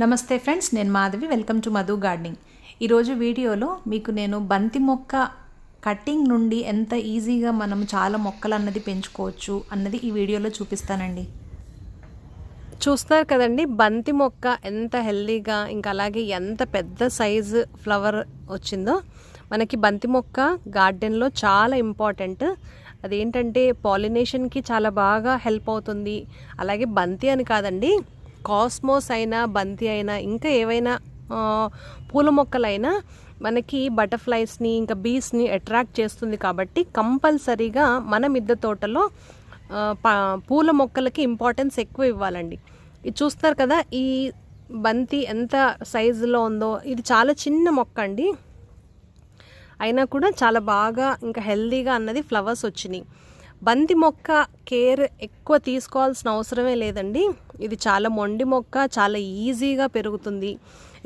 నమస్తే ఫ్రెండ్స్ నేను Madhavi. Welcome to Madhu gardening ఈరోజు వీడియోలో మీకు నేను బంతి మొక్క కటింగ్ నుండి ఎంత ఈజీగా మనం చాలా మొక్కలు అన్నది పెంచుకోవచ్చు అన్నది ఈ వీడియోలో చూపిస్తానండి. చూస్తారు కదండి బంతి మొక్క ఎంత హెల్దీగా ఇంకా అలాగే ఎంత పెద్ద సైజు ఫ్లవర్ వచ్చిందో. మనకి బంతి మొక్క గార్డెన్లో చాలా ఇంపార్టెంట్. అదేంటంటే పాలినేషన్కి చాలా బాగా హెల్ప్ అవుతుంది. అలాగే బంతి అని కాదండి కాస్మోస్ అయినా బంతి అయినా ఇంకా ఏవైనా పూల మొక్కలైనా మనకి బటర్ఫ్లైస్ని ఇంకా బీస్ని అట్రాక్ట్ చేస్తుంది కాబట్టి కంపల్సరీగా మన మిద్దె తోటలో పూల మొక్కలకి ఇంపార్టెన్స్ ఎక్కువ ఇవ్వాలండి. ఇది చూస్తున్నారు కదా ఈ బంతి ఎంత సైజులో ఉందో ఇది చాలా చిన్న మొక్క అండి. అయినా కూడా చాలా బాగా ఇంకా హెల్దీగా అన్నది ఫ్లవర్స్ వచ్చినాయి. బంతి మొక్క కేర్ ఎక్కువ తీసుకోవాల్సిన అవసరమే లేదండి. ఇది చాలా మొండి మొక్క చాలా ఈజీగా పెరుగుతుంది.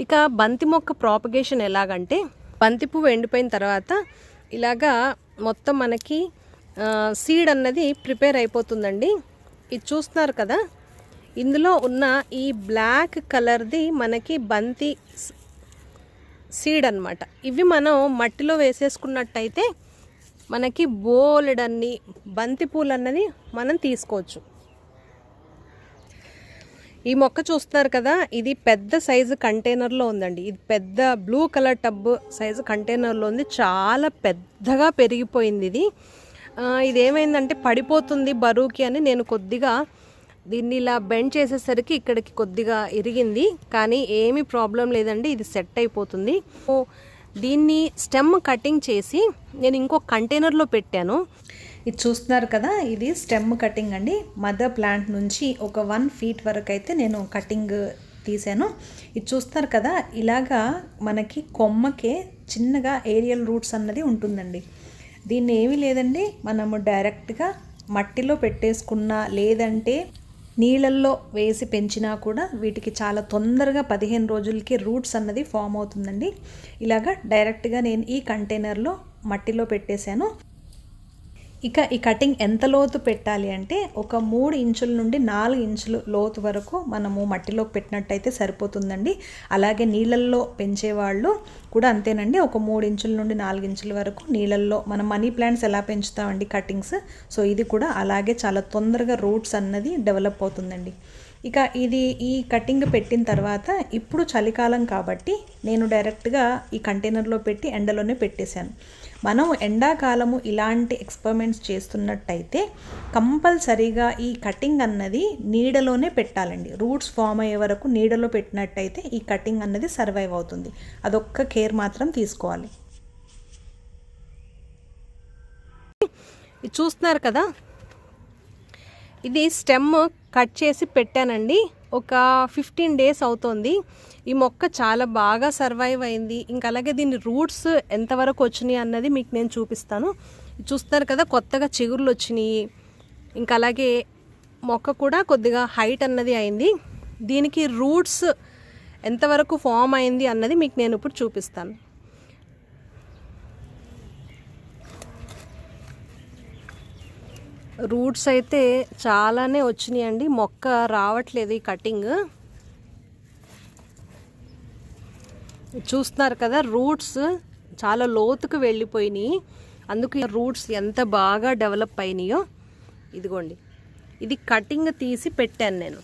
ఇక బంతి మొక్క ప్రాపగేషన్ ఎలాగంటే బంతి పువ్వు ఎండిపోయిన తర్వాత ఇలాగా మొత్తం మనకి సీడ్ అన్నది ప్రిపేర్ అయిపోతుందండి. ఇది చూస్తున్నారు కదా? ఇందులో ఉన్న ఈ బ్లాక్ కలర్ది మనకి బంతి సీడ్ అన్నమాట. ఇవి మనం మట్టిలో వేసేసుకున్నట్టయితే మనకి బోలెడన్ని బంతి పూలు అన్నది మనం తీసుకోవచ్చు. ఈ మొక్క చూస్తున్నారు కదా ఇది పెద్ద సైజు కంటైనర్లో ఉందండి. ఇది పెద్ద బ్లూ కలర్ టబ్ సైజు కంటైనర్లో ఉంది. చాలా పెద్దగా పెరిగిపోయింది ఇది. ఇది ఏమైందంటే పడిపోతుంది బరువుకి అని నేను కొద్దిగా దీన్ని ఇలా బెండ్ చేసేసరికి ఇక్కడికి కొద్దిగా ఇరిగింది. కానీ ఏమీ ప్రాబ్లం లేదండి ఇది సెట్ అయిపోతుంది. ఓ, దీన్ని స్టెమ్ కటింగ్ చేసి నేను ఇంకో కంటైనర్లో పెట్టాను. ఇది చూస్తున్నారు కదా ఇది స్టెమ్ కటింగ్ అండి. మదర్ ప్లాంట్ నుంచి ఒక వన్ ఫీట్ వరకు అయితే నేను కటింగ్ తీసాను ఇది చూస్తున్నారు కదా ఇలాగా మనకి కొమ్మకే చిన్నగా ఏరియల్ రూట్స్ అన్నది ఉంటుందండి. దీన్ని ఏమీ లేదండి మనము డైరెక్ట్గా మట్టిలో పెట్టేసుకున్నా లేదంటే నీళ్ళల్లో వేసి పెంచినా కూడా వీటికి చాలా తొందరగా పదిహేను రోజులకి రూట్స్ అన్నది ఫామ్ అవుతుందండి. ఇలాగా డైరెక్ట్గా నేను ఈ కంటైనర్లో మట్టిలో పెట్టేశాను. ఇక ఈ కటింగ్ ఎంత లోతు పెట్టాలి అంటే ఒక మూడు ఇంచుల నుండి నాలుగు ఇంచులు లోతు వరకు మనము మట్టిలోకి పెట్టినట్టయితే సరిపోతుందండి. అలాగే నీళ్ళల్లో పెంచేవాళ్ళు కూడా అంతేనండి. ఒక మూడు ఇంచుల నుండి నాలుగు ఇంచుల వరకు నీళ్ళల్లో మనం మనీ ప్లాంట్స్ ఎలా పెంచుతామండి కటింగ్స్ సో ఇది కూడా అలాగే చాలా తొందరగా రూట్స్ అన్నది డెవలప్ అవుతుందండి. ఇక ఇది ఈ కటింగ్ పెట్టిన తర్వాత ఇప్పుడు చలికాలం కాబట్టి నేను డైరెక్ట్గా ఈ కంటైనర్లో పెట్టి ఎండలోనే పెట్టేశాను. మనం ఎండాకాలము ఇలాంటి ఎక్స్పెరిమెంట్స్ చేస్తున్నట్టయితే కంపల్సరీగా ఈ కటింగ్ అన్నది నీడలోనే పెట్టాలండి. రూట్స్ ఫామ్ అయ్యే వరకు నీడలో పెట్టినట్టయితే ఈ కటింగ్ అన్నది సర్వైవ్ అవుతుంది. అదొక్క కేర్ మాత్రం తీసుకోవాలి. ఇది చూస్తున్నారు కదా? ఇది స్టెమ్ కట్ చేసి పెట్టానండి. ఒక ఫిఫ్టీన్ డేస్ అవుతోంది. ఈ మొక్క చాలా బాగా సర్వైవ్ అయింది. ఇంకా అలాగే దీని రూట్స్ ఎంతవరకు వచ్చినాయి అన్నది మీకు నేను చూపిస్తాను. చూస్తున్నారు కదా కొత్తగా చిగుర్లు వచ్చినాయి. ఇంకా అలాగే మొక్క కూడా కొద్దిగా హైట్ అన్నది అయింది. దీనికి రూట్స్ ఎంతవరకు ఫామ్ అయింది అన్నది మీకు నేను ఇప్పుడు చూపిస్తాను. రూట్స్ అయితే చాలానే వచ్చినాయండి. మొక్క రావట్లేదు ఈ కటింగ్. చూస్తున్నారు కదా రూట్స్ చాలా లోతుకు వెళ్ళిపోయినాయి. అందుకు రూట్స్ ఎంత బాగా డెవలప్ అయినాయో ఇదిగోండి. ఇది కటింగ్ తీసి పెట్టాను నేను.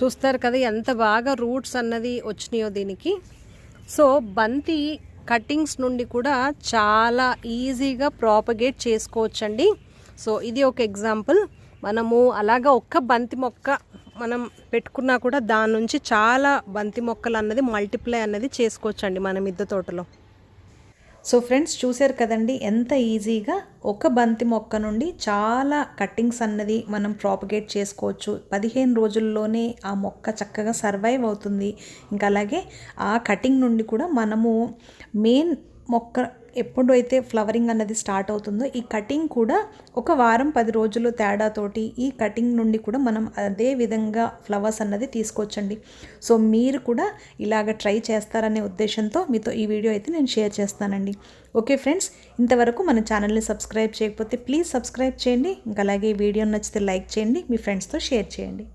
చూస్తారు కదా ఎంత బాగా రూట్స్ అన్నది వచ్చినాయో దీనికి. సో బంతి కటింగ్స్ నుండి కూడా చాలా ఈజీగా ప్రాపగేట్ చేసుకోవచ్చండి. సో ఇది ఒక ఎగ్జాంపుల్. మనము అలాగా ఒక్క బంతి మొక్క మనం పెట్టుకున్నా కూడా దాని నుంచి చాలా బంతి మొక్కలు అన్నది మల్టిప్లై అన్నది చేసుకోవచ్చండి మన మిద్దె తోటలో. సో ఫ్రెండ్స్ చూశారు కదండి ఎంత ఈజీగా ఒక బంతి మొక్క నుండి చాలా కట్టింగ్స్ అన్నది మనం ప్రాపగేట్ చేసుకోవచ్చు. పదిహేను రోజుల్లోనే ఆ మొక్క చక్కగా సర్వైవ్ అవుతుంది. ఇంకా అలాగే ఆ కటింగ్ నుండి కూడా మనము మెయిన్ మొక్క ఎప్పుడైతే ఫ్లవరింగ్ అన్నది స్టార్ట్ అవుతుందో ఈ కటింగ్ కూడా ఒక వారం పది రోజులు తేడాతోటి ఈ కటింగ్ నుండి కూడా మనం అదే విధంగా ఫ్లవర్స్ అన్నది తీసుకోవచ్చండి. సో మీరు కూడా ఇలాగ ట్రై చేస్తారనే ఉద్దేశంతో మీతో ఈ వీడియో అయితే నేను షేర్ చేస్తానండి. ఓకే ఫ్రెండ్స్ ఇంతవరకు మన ఛానల్ని సబ్స్క్రైబ్ చేయకపోతే ప్లీజ్ సబ్స్క్రైబ్ చేయండి. ఇంకా అలాగే ఈ వీడియో నచ్చితే లైక్ చేయండి మీ ఫ్రెండ్స్తో షేర్ చేయండి.